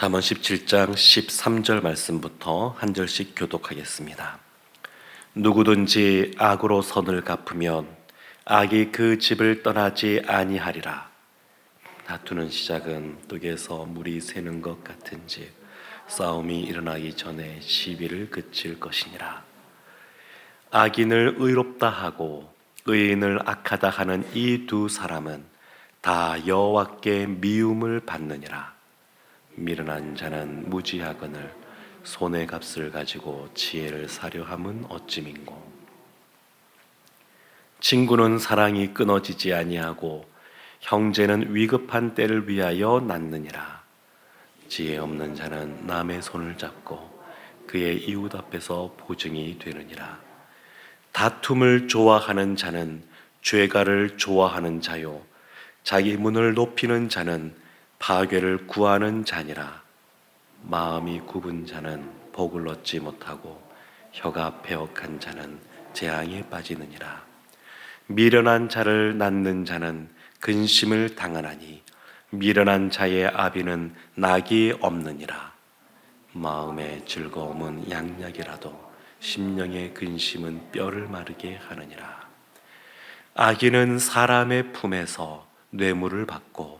잠언 17장 13절 말씀부터 한 절씩 교독하겠습니다. 누구든지 악으로 선을 갚으면 악이 그 집을 떠나지 아니하리라. 다투는 시작은 뚝에서 물이 새는 것 같은지 싸움이 일어나기 전에 시비를 그칠 것이니라. 악인을 의롭다 하고 의인을 악하다 하는 이 두 사람은 다 여호와께 미움을 받느니라. 미련한 자는 무지하거늘 손의 값을 가지고 지혜를 사려 함은 어찌민고? 친구는 사랑이 끊어지지 아니하고 형제는 위급한 때를 위하여 낳느니라. 지혜 없는 자는 남의 손을 잡고 그의 이웃 앞에서 보증이 되느니라. 다툼을 좋아하는 자는 죄가를 좋아하는 자요. 자기 문을 높이는 자는 파괴를 구하는 자니라. 마음이 굽은 자는 복을 얻지 못하고 혀가 배역한 자는 재앙에 빠지느니라. 미련한 자를 낳는 자는 근심을 당하나니 미련한 자의 아비는 낙이 없느니라. 마음의 즐거움은 양약이라도 심령의 근심은 뼈를 마르게 하느니라. 아기는 사람의 품에서 뇌물을 받고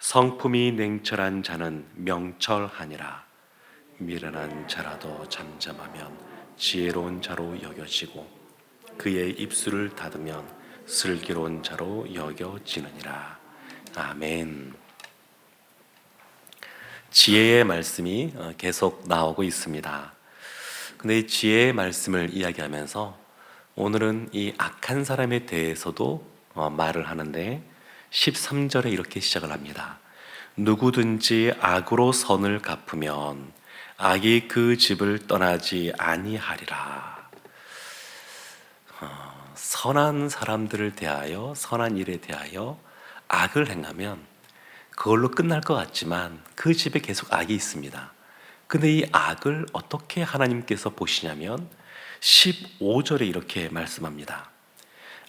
성품이 냉철한 자는 명철하니라. 미련한 자라도 잠잠하면 지혜로운 자로 여겨지고 그의 입술을 닫으면 슬기로운 자로 여겨지느니라. 아멘. 지혜의 말씀이 어, 계속 나오고 있습니다. 근데 이 지혜의 말씀을 이야기하면서 오늘은 이 악한 사람에 대해서도 어, 말을 하는데 13절에 이렇게 시작을 합니다. 누구든지 악으로 선을 갚으면 악이 그 집을 떠나지 아니하리라. 어, 선한 사람들을 대하여 선한 일에 대하여 악을 행하면 그걸로 끝날 것 같지만 그 집에 계속 악이 있습니다. 근데 이 악을 어떻게 하나님께서 보시냐면 15절에 이렇게 말씀합니다.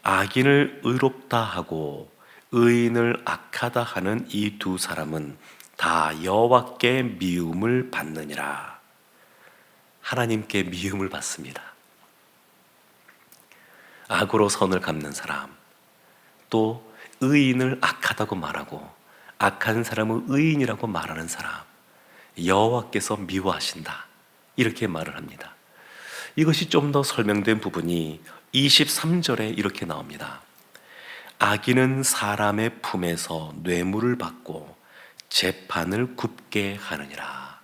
악인을 의롭다 하고 의인을 악하다 하는 이 두 사람은 다 여호와께 미움을 받느니라. 하나님께 미움을 받습니다. 악으로 선을 갚는 사람, 또 의인을 악하다고 말하고 악한 사람을 의인이라고 말하는 사람, 여호와께서 미워하신다. 이렇게 말을 합니다. 이것이 좀 더 설명된 부분이 23절에 이렇게 나옵니다. 악인은 사람의 품에서 뇌물을 받고 재판을 굽게 하느니라.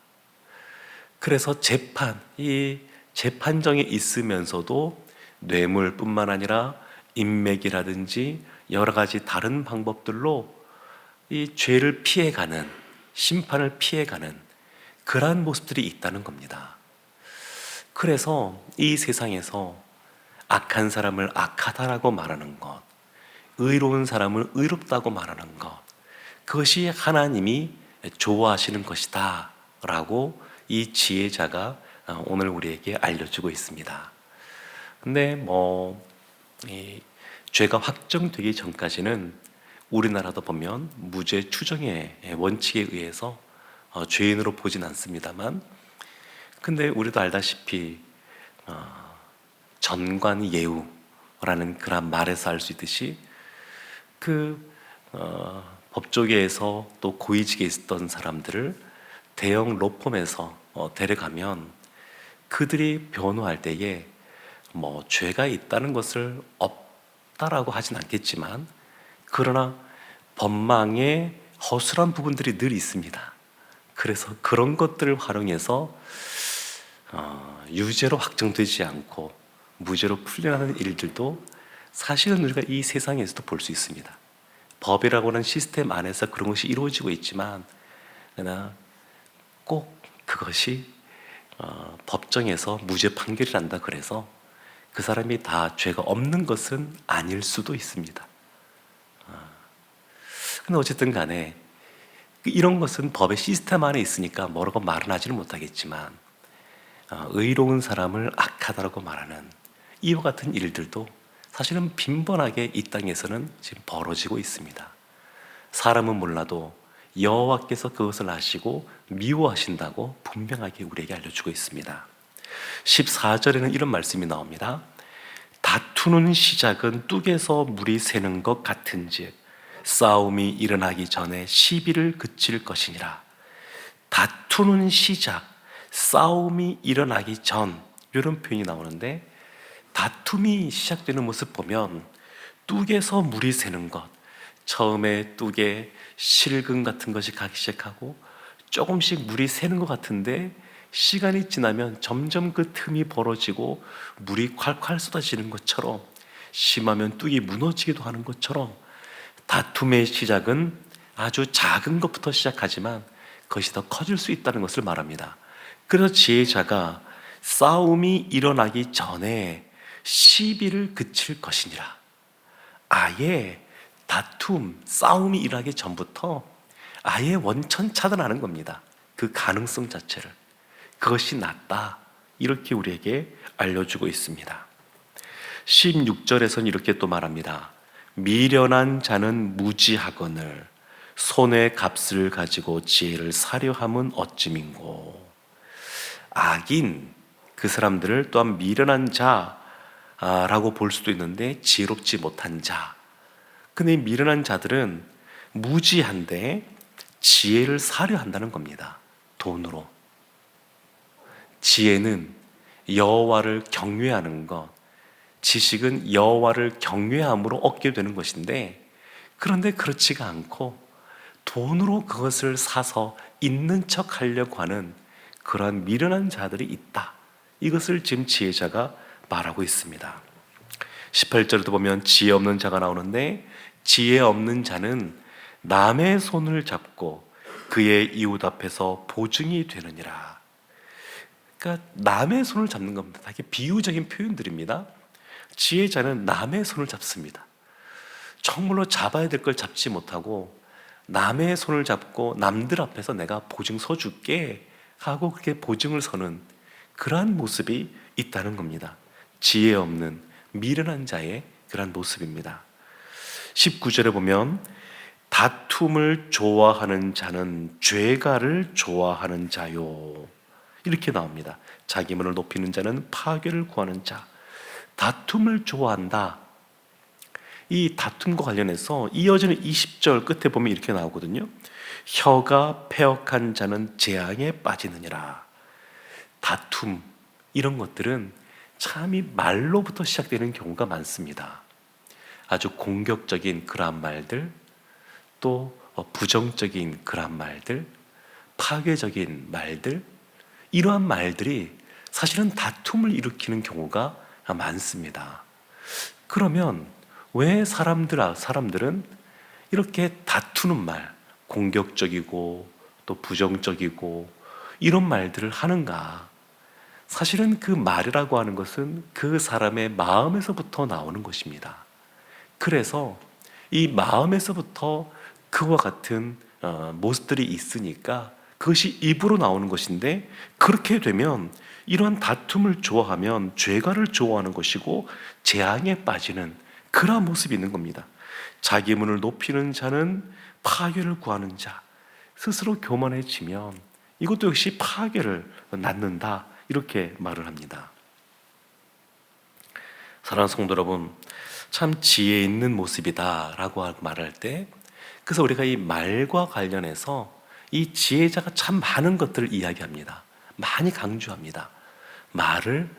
그래서 재판, 이 재판정에 있으면서도 뇌물뿐만 아니라 인맥이라든지 여러 가지 다른 방법들로 이 죄를 피해가는 심판을 피해가는 그러한 모습들이 있다는 겁니다. 그래서 이 세상에서 악한 사람을 악하다라고 말하는 것, 의로운 사람을 의롭다고 말하는 것, 그것이 하나님이 좋아하시는 것이다. 라고 이 지혜자가 어, 오늘 우리에게 알려주고 있습니다. 근데 뭐, 이 죄가 확정되기 전까지는 우리나라도 보면 무죄 추정의 원칙에 의해서 어, 죄인으로 보진 않습니다만, 근데 우리도 알다시피 어, 전관 예우라는 그런 말에서 알 수 있듯이 그 어, 법조계에서 또 고위직에 있었던 사람들을 대형 로펌에서 어, 데려가면 그들이 변호할 때에 뭐 죄가 있다는 것을 없다라고 하진 않겠지만 그러나 법망에 허술한 부분들이 늘 있습니다. 그래서 그런 것들을 활용해서 어, 유죄로 확정되지 않고 무죄로 풀려나는 일들도 사실은 우리가 이 세상에서도 볼 수 있습니다. 법이라고 하는 시스템 안에서 그런 것이 이루어지고 있지만, 그러나 꼭 그것이 어, 법정에서 무죄 판결이 난다 그래서 그 사람이 다 죄가 없는 것은 아닐 수도 있습니다. 아, 근데 어쨌든 간에 이런 것은 법의 시스템 안에 있으니까 뭐라고 말은 하지는 못하겠지만 어, 의로운 사람을 악하다라고 말하는 이와 같은 일들도 사실은 빈번하게 이 땅에서는 지금 벌어지고 있습니다. 사람은 몰라도 여호와께서 그것을 아시고 미워하신다고 분명하게 우리에게 알려주고 있습니다. 14절에는 이런 말씀이 나옵니다. 다투는 시작은 뚝에서 물이 새는 것 같은즉 싸움이 일어나기 전에 시비를 그칠 것이니라. 다투는 시작, 싸움이 일어나기 전 이런 표현이 나오는데 다툼이 시작되는 모습 보면 뚝에서 물이 새는 것 처음에 뚝에 실금 같은 것이 가기 시작하고 조금씩 물이 새는 것 같은데 시간이 지나면 점점 그 틈이 벌어지고 물이 콸콸 쏟아지는 것처럼 심하면 뚝이 무너지기도 하는 것처럼 다툼의 시작은 아주 작은 것부터 시작하지만 그것이 더 커질 수 있다는 것을 말합니다. 그래서 지혜자가 싸움이 일어나기 전에 시비를 그칠 것이니라. 아예 다툼, 싸움이 일어나기 전부터 아예 원천 차단하는 겁니다. 그 가능성 자체를. 그것이 낫다. 이렇게 우리에게 알려주고 있습니다. 16절에서는 이렇게 또 말합니다. 미련한 자는 무지하거늘 손의 값을 가지고 지혜를 사려 함은 어찌민고 악인 그 사람들을 또한 미련한 자 라고 볼 수도 있는데 지혜롭지 못한 자. 근데 미련한 자들은 무지한데 지혜를 사려 한다는 겁니다. 돈으로. 지혜는 여호와를 경외하는 것. 지식은 여호와를 경외함으로 얻게 되는 것인데 그런데 그렇지가 않고 돈으로 그것을 사서 있는 척 하려고 하는 그러한 미련한 자들이 있다. 이것을 지금 지혜자가 말하고 있습니다. 18절에도 보면 지혜 없는 자가 나오는데 지혜 없는 자는 남의 손을 잡고 그의 이웃 앞에서 보증이 되느니라. 그러니까 남의 손을 잡는 겁니다. 이게 비유적인 표현들입니다. 지혜자는 남의 손을 잡습니다. 정말로 잡아야 될 걸 잡지 못하고 남의 손을 잡고 남들 앞에서 내가 보증 서줄게 하고 그렇게 보증을 서는 그러한 모습이 있다는 겁니다. 지혜 없는 미련한 자의 그러한 모습입니다. 19절에 보면 다툼을 좋아하는 자는 죄가를 좋아하는 자요. 이렇게 나옵니다. 자기 문을 높이는 자는 파괴를 구하는 자. 다툼을 좋아한다. 이 다툼과 관련해서 이어지는 20절 끝에 보면 이렇게 나오거든요. 혀가 폐역한 자는 재앙에 빠지느니라. 다툼 이런 것들은 참이 말로부터 시작되는 경우가 많습니다. 아주 공격적인 그러한 말들, 또 부정적인 그러한 말들, 파괴적인 말들, 이러한 말들이 사실은 다툼을 일으키는 경우가 많습니다. 그러면 왜 사람들, 사람들은 이렇게 다투는 말, 공격적이고 또 부정적이고 이런 말들을 하는가? 사실은 그 말이라고 하는 것은 그 사람의 마음에서부터 나오는 것입니다. 그래서 이 마음에서부터 그와 같은 어, 모습들이 있으니까 그것이 입으로 나오는 것인데 그렇게 되면 이러한 다툼을 좋아하면 죄가를 좋아하는 것이고 재앙에 빠지는 그러한 모습이 있는 겁니다. 자기 문을 높이는 자는 파괴를 구하는 자, 스스로 교만해지면 이것도 역시 파괴를 낳는다. 이렇게 말을 합니다. 사랑하는 성도 여러분, 참 지혜 있는 모습이다라고 말할 때, 그래서 우리가 이 말과 관련해서 이 지혜자가 참 많은 것들을 이야기합니다. 많이 강조합니다. 말을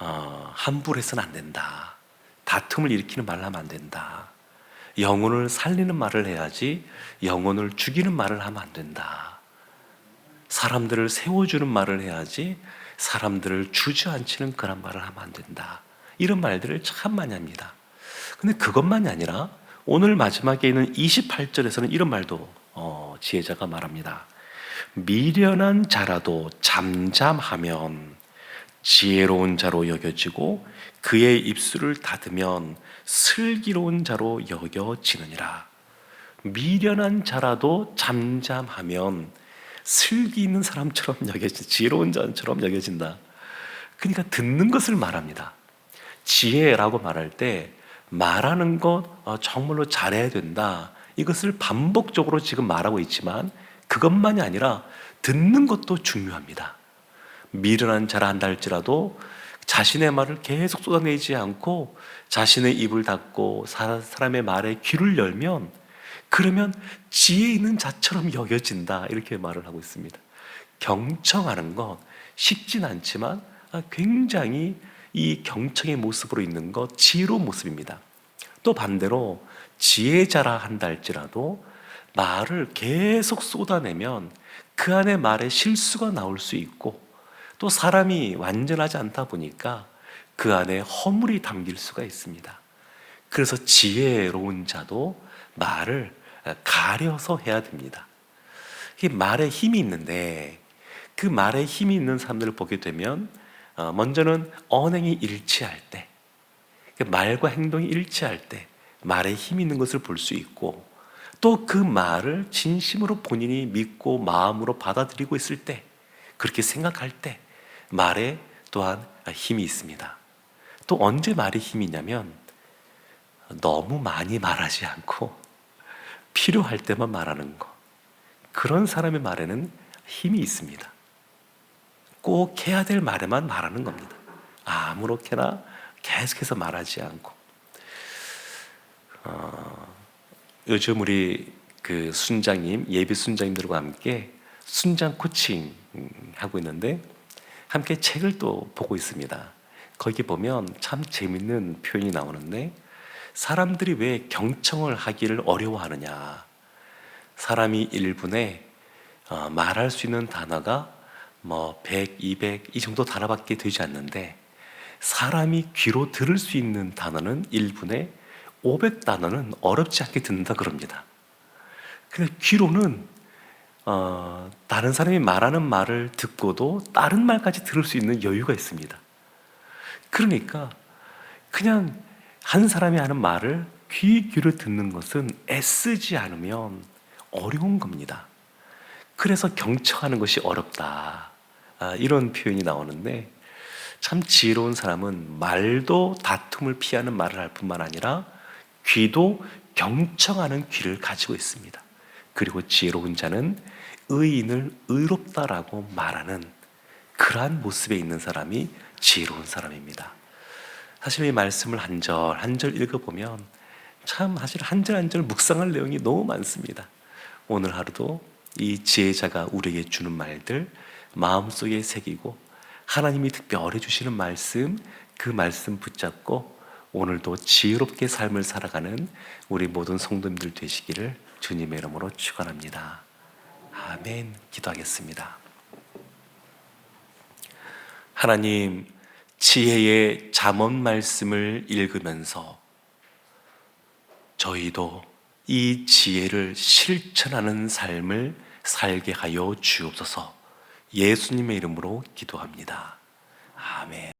어, 함부로 해서는 안 된다. 다툼을 일으키는 말을 하면 안 된다. 영혼을 살리는 말을 해야지 영혼을 죽이는 말을 하면 안 된다. 사람들을 세워주는 말을 해야지 사람들을 주저앉히는 그런 말을 하면 안 된다. 이런 말들을 참 많이 합니다. 근데 그것만이 아니라 오늘 마지막에 있는 28절에서는 이런 말도 어, 지혜자가 말합니다. 미련한 자라도 잠잠하면 지혜로운 자로 여겨지고 그의 입술을 닫으면 슬기로운 자로 여겨지느니라. 미련한 자라도 잠잠하면 슬기 있는 사람처럼 여겨지, 지혜로운 자처럼 여겨진다. 그러니까 듣는 것을 말합니다. 지혜라고 말할 때 말하는 것 어, 정말로 잘해야 된다. 이것을 반복적으로 지금 말하고 있지만 그것만이 아니라 듣는 것도 중요합니다. 미련한 자라 한다 할지라도 자신의 말을 계속 쏟아내지 않고 자신의 입을 닫고 사- 사람의 말에 귀를 열면 그러면 지혜 있는 자처럼 여겨진다 이렇게 말을 하고 있습니다. 경청하는 것 쉽진 않지만 아, 굉장히 이 경청의 모습으로 있는 것 지혜로운 모습입니다. 또 반대로 지혜자라 한다 할지라도 말을 계속 쏟아내면 그 안에 말에 실수가 나올 수 있고 또 사람이 완전하지 않다 보니까 그 안에 허물이 담길 수가 있습니다. 그래서 지혜로운 자도 말을 가려서 해야 됩니다. 이 말에 힘이 있는데 그 말에 힘이 있는 사람들을 보게 되면 어, 먼저는 언행이 일치할 때, 그 말과 행동이 일치할 때 말에 힘이 있는 것을 볼 수 있고 또 그 말을 진심으로 본인이 믿고 마음으로 받아들이고 있을 때 그렇게 생각할 때 말에 또한 힘이 있습니다. 또 언제 말에 힘이 있냐면 너무 많이 말하지 않고 필요할 때만 말하는 것. 그런 사람의 말에는 힘이 있습니다. 꼭 해야 될 말에만 말하는 겁니다. 아무렇게나 계속해서 말하지 않고. 어, 요즘 우리 그 순장님, 예비 순장님들과 함께 순장 코칭 하고 있는데 함께 책을 또 보고 있습니다. 거기 보면 참 재밌는 표현이 나오는데 사람들이 왜 경청을 하기를 어려워하느냐. 사람이 1분에 어, 말할 수 있는 단어가 뭐 100, 200 이 정도 단어밖에 되지 않는데 사람이 귀로 들을 수 있는 단어는 1분에 500 단어는 어렵지 않게 듣는다 그럽니다. 근데 귀로는 어, 다른 사람이 말하는 말을 듣고도 다른 말까지 들을 수 있는 여유가 있습니다. 그러니까 그냥 한 사람이 하는 말을 귀 귀로 듣는 것은 애쓰지 않으면 어려운 겁니다. 그래서 경청하는 것이 어렵다. 아, 이런 표현이 나오는데 참 지혜로운 사람은 말도 다툼을 피하는 말을 할 뿐만 아니라 귀도 경청하는 귀를 가지고 있습니다. 그리고 지혜로운 자는 의인을 의롭다라고 말하는 그러한 모습에 있는 사람이 지혜로운 사람입니다. 사실 이 말씀을 한 절 한 절 읽어보면 참 사실 한 절 한 절 묵상할 내용이 너무 많습니다. 오늘 하루도 이 지혜자가 우리에게 주는 말들 마음속에 새기고 하나님이 특별히 주시는 말씀 그 말씀 붙잡고 오늘도 지혜롭게 삶을 살아가는 우리 모든 성도님들 되시기를 주님의 이름으로 축원합니다. 아멘. 기도하겠습니다. 하나님 지혜의 잠언 말씀을 읽으면서 저희도 이 지혜를 실천하는 삶을 살게 하여 주옵소서 예수님의 이름으로 기도합니다. 아멘.